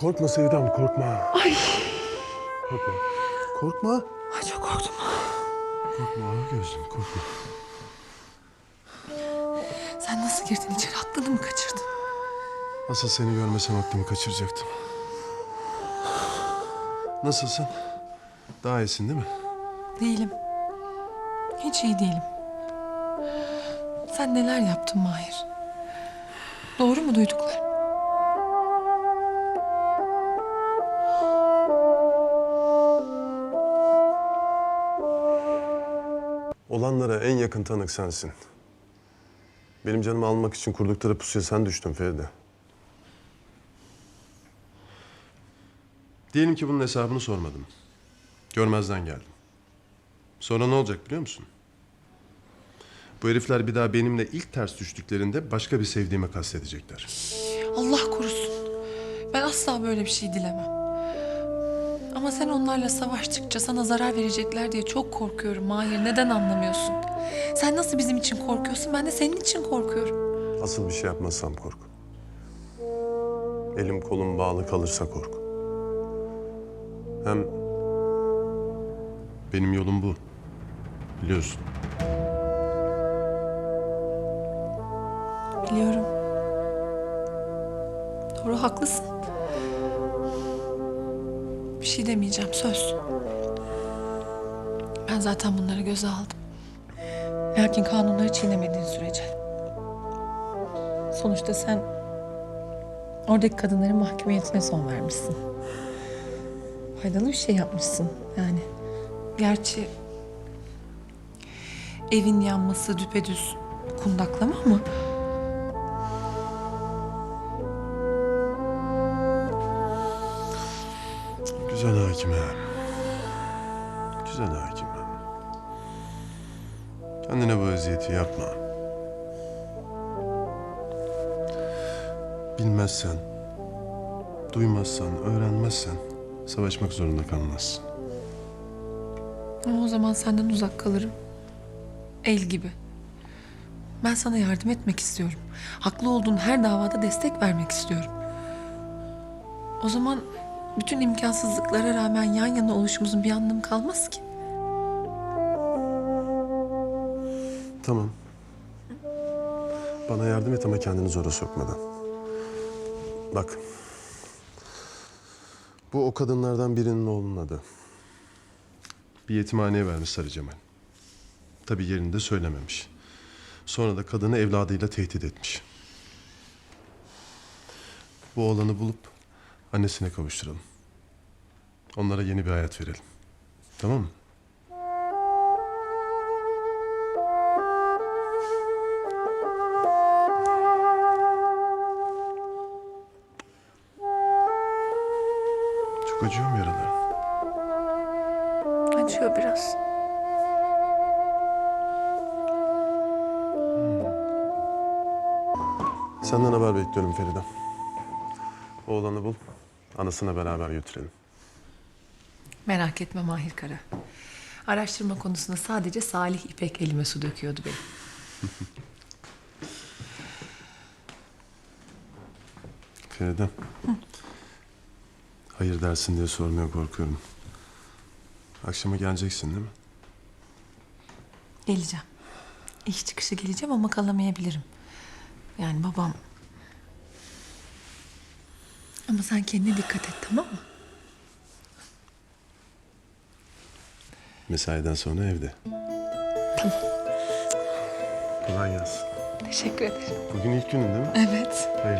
Korkma Sevdam korkma. Ay. Korkma. Korkma. Ay çok korktum. Korkma gözüm korkma. Sen nasıl girdin içeri? Aklını mı kaçırdın? Asıl seni görmesem aklımı kaçıracaktım. Nasılsın? Daha iyisin değil mi? Değilim. Hiç iyi değilim. Sen neler yaptın Mahir? Doğru mu duyduklar? Olanlara en yakın tanık sensin. Benim canımı almak için kurdukları pusuya sen düştün Feride. Diyelim ki bunun hesabını sormadım. Görmezden geldim. Sonra ne olacak biliyor musun? Bu herifler bir daha benimle ilk ters düştüklerinde başka bir sevdiğime kastedecekler. Allah korusun. Ben asla böyle bir şey dilemem. Ama sen onlarla savaştıkça sana zarar verecekler diye çok korkuyorum Mahir. Neden anlamıyorsun? Sen nasıl bizim için korkuyorsun? Ben de senin için korkuyorum. Asıl bir şey yapmazsam kork. Elim kolum bağlı kalırsa kork. Hem benim yolum bu. Biliyorsun. Biliyorum. Doğru haklısın. Bir şey demeyeceğim söz. Ben zaten bunları göze aldım. Lakin kanunları çiğnemediğin sürece. Sonuçta sen oradaki kadınların mahkumiyetine son vermişsin. Faydalı bir şey yapmışsın yani. Gerçi evin yanması düpedüz kundaklama mı? Güzel hakime. Güzel hakime. Kendine bu eziyeti yapma. Bilmezsen, duymazsan, öğrenmezsen savaşmak zorunda kalmazsın. Ama o zaman senden uzak kalırım. El gibi. Ben sana yardım etmek istiyorum. Haklı olduğun her davada destek vermek istiyorum. O zaman bütün imkansızlıklara rağmen yan yana oluşumuzun bir anlamı kalmaz ki. Tamam. Bana yardım et ama kendini zora sokmadan. Bak. Bu o kadınlardan birinin oğlunun adı. Bir yetimhaneye vermiş Sarı Cemal. Tabii yerinde söylememiş. Sonra da kadını evladıyla tehdit etmiş. Bu oğlanı bulup annesine kavuşturalım. Onlara yeni bir hayat verelim. Tamam mı? Çok acıyor mu yaraların? Acıyor biraz. Senden haber bekliyorum Feride. Oğlanı bul, anasına beraber götürelim. Merak etme Mahir Kara. Araştırma konusunda sadece Salih İpek elime su döküyordu benim. Feride. Hayır dersin diye sormaya korkuyorum. Akşama geleceksin değil mi? Geleceğim. İş çıkışı geleceğim ama kalamayabilirim. Yani babam... Ama sen kendine dikkat et tamam mı? Mesaiden sonra evde. Tamam. Kolay gelsin. Teşekkür ederim. Bugün ilk günün değil mi? Evet. Hayırlı